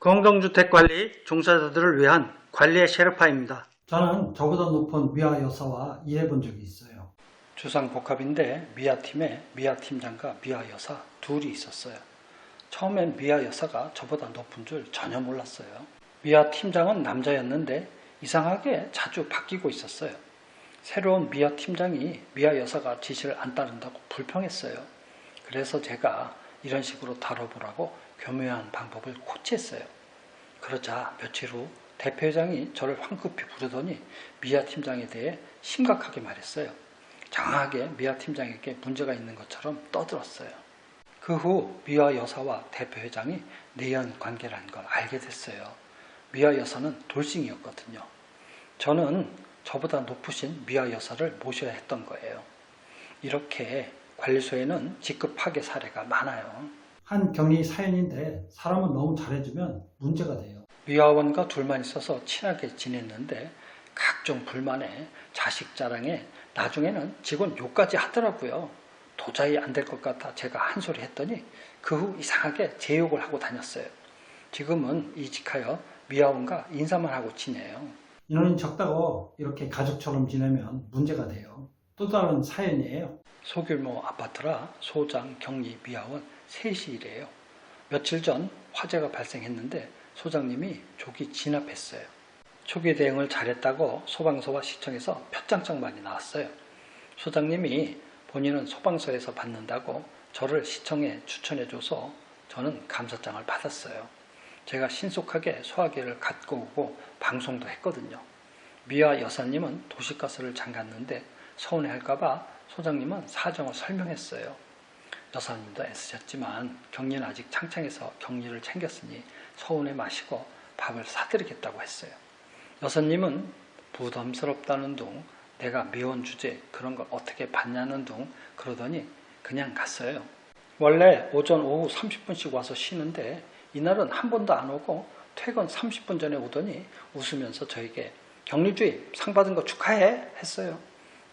공동주택관리 종사자들을 위한 관리의 셰르파입니다. 저는 저보다 높은 미아 여사와 일해본 적이 있어요. 주상복합인데 미아 팀에 미아 팀장과 미아 여사 둘이 있었어요. 처음엔 미아 여사가 저보다 높은 줄 전혀 몰랐어요. 미아 팀장은 남자였는데 이상하게 자주 바뀌고 있었어요. 새로운 미아 팀장이 미아 여사가 지시를 안 따른다고 불평했어요. 그래서 제가 이런 식으로 다뤄보라고 교묘한 방법을 코치했어요. 그러자 며칠 후 대표회장이 저를 황급히 부르더니 미아 팀장에 대해 심각하게 말했어요. 장하게 미아 팀장에게 문제가 있는 것처럼 떠들었어요. 그 후 미아 여사와 대표회장이 내연 관계라는 걸 알게 됐어요. 미아 여사는 돌싱이었거든요. 저는 저보다 높으신 미아 여사를 모셔야 했던 거예요. 이렇게 관리소에는 직급 파괴 사례가 많아요. 한 격리 사연인데 사람은 너무 잘해주면 문제가 돼요. 미아원과 둘만 있어서 친하게 지냈는데 각종 불만에 자식 자랑에 나중에는 직원 욕까지 하더라고요. 도저히 안 될 것 같아 제가 한 소리 했더니 그 후 이상하게 제 욕을 하고 다녔어요. 지금은 이직하여 미아원과 인사만 하고 지내요. 인원이 적다고 이렇게 가족처럼 지내면 문제가 돼요. 또 다른 사연이에요. 소규모 아파트라 소장, 격리, 미아원 셋이 일해요. 며칠 전 화재가 발생했는데 소장님이 조기 진압했어요. 초기 대응을 잘했다고 소방서와 시청에서 표창장 많이 나왔어요. 소장님이 본인은 소방서에서 받는다고 저를 시청에 추천해줘서 저는 감사장을 받았어요. 제가 신속하게 소화기를 갖고 오고 방송도 했거든요. 미아 여사님은 도시가스를 잠갔는데 서운해할까봐 소장님은 사정을 설명했어요. 여사님도 애쓰셨지만 격리는 아직 창창해서 격리를 챙겼으니 서운해 마시고 밥을 사드리겠다고 했어요. 여사님은 부담스럽다는 둥 내가 미혼 주제 그런 걸 어떻게 봤냐는 둥 그러더니 그냥 갔어요. 원래 오전 오후 30분씩 와서 쉬는데 이날은 한 번도 안 오고 퇴근 30분 전에 오더니 웃으면서 저에게 격리주의 상 받은 거 축하해 했어요.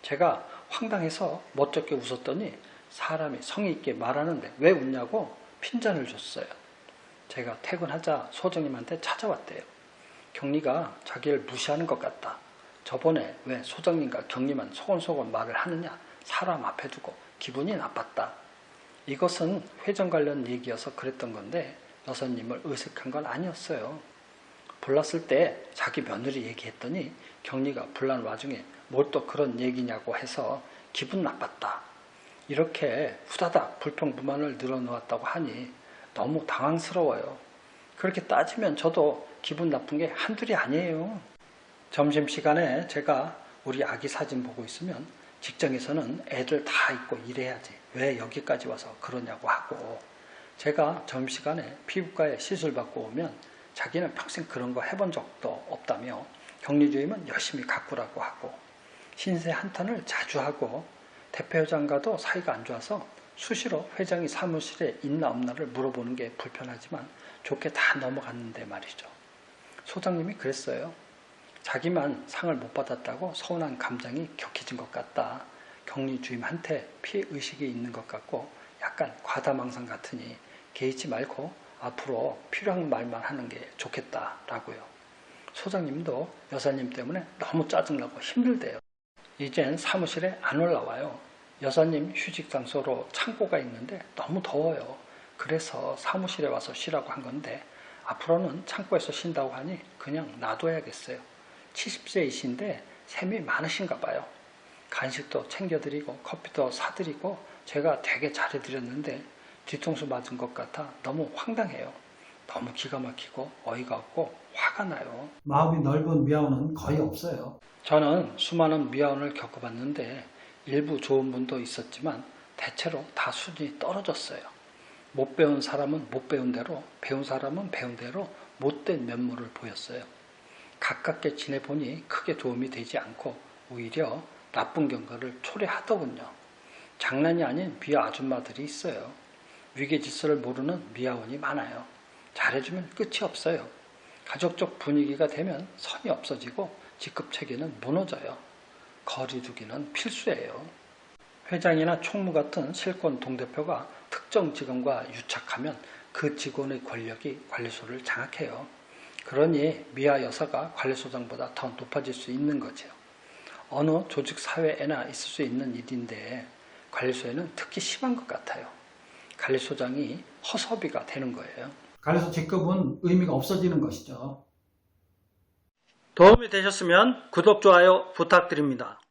제가 황당해서 멋쩍게 웃었더니 사람이 성의 있게 말하는데 왜 웃냐고 핀잔을 줬어요. 제가 퇴근하자 소장님한테 찾아왔대요. 격리가 자기를 무시하는 것 같다. 저번에 왜 소장님과 격리만 소곤소곤 말을 하느냐 사람 앞에 두고 기분이 나빴다. 이것은 회전 관련 얘기여서 그랬던 건데 여사님을 의색한 건 아니었어요. 불났을 때 자기 며느리 얘기했더니 격리가 불난 와중에 뭘 또 그런 얘기냐고 해서 기분 나빴다. 이렇게 후다닥 불평불만을 늘어놓았다고 하니 너무 당황스러워요. 그렇게 따지면 저도 기분 나쁜 게 한둘이 아니에요. 점심시간에 제가 우리 아기 사진 보고 있으면 직장에서는 애들 다 있고 일해야지. 왜 여기까지 와서 그러냐고 하고 제가 점심시간에 피부과에 시술 받고 오면 자기는 평생 그런 거 해본 적도 없다며 격리주의면 열심히 가꾸라고 하고 신세 한탄을 자주 하고 대표 회장과도 사이가 안 좋아서 수시로 회장이 사무실에 있나 없나를 물어보는 게 불편하지만 좋게 다 넘어갔는데 말이죠. 소장님이 그랬어요. 자기만 상을 못 받았다고 서운한 감정이 격해진 것 같다. 격리 주임한테 피해 의식이 있는 것 같고 약간 과다망상 같으니 개의치 말고 앞으로 필요한 말만 하는 게 좋겠다라고요. 소장님도 여사님 때문에 너무 짜증나고 힘들대요. 이젠 사무실에 안 올라와요. 여사님 휴직 장소로 창고가 있는데 너무 더워요. 그래서 사무실에 와서 쉬라고 한 건데 앞으로는 창고에서 쉰다고 하니 그냥 놔둬야겠어요. 70세이신데 셈이 많으신가 봐요. 간식도 챙겨드리고 커피도 사드리고 제가 되게 잘해드렸는데 뒤통수 맞은 것 같아 너무 황당해요. 너무 기가 막히고 어이가 없고 화가 나요. 마음이 넓은 미아원은 거의 없어요. 저는 수많은 미아원을 겪어봤는데 일부 좋은 분도 있었지만 대체로 다 수준이 떨어졌어요. 못 배운 사람은 못 배운 대로, 배운 사람은 배운 대로 못된 면모를 보였어요. 가깝게 지내보니 크게 도움이 되지 않고 오히려 나쁜 경과를 초래하더군요. 장난이 아닌 미아 아줌마들이 있어요. 위계 질서를 모르는 미아원이 많아요. 잘해주면 끝이 없어요. 가족적 분위기가 되면 선이 없어지고 직급 체계는 무너져요. 거리두기는 필수예요. 회장이나 총무 같은 실권 동대표가 특정 직원과 유착하면 그 직원의 권력이 관리소를 장악해요. 그러니 미아 여사가 관리소장보다 더 높아질 수 있는 거죠. 어느 조직 사회에나 있을 수 있는 일인데 관리소에는 특히 심한 것 같아요. 관리소장이 허섭이가 되는 거예요. 관리소 직급은 의미가 없어지는 것이죠. 도움이 되셨으면 구독, 좋아요 부탁드립니다.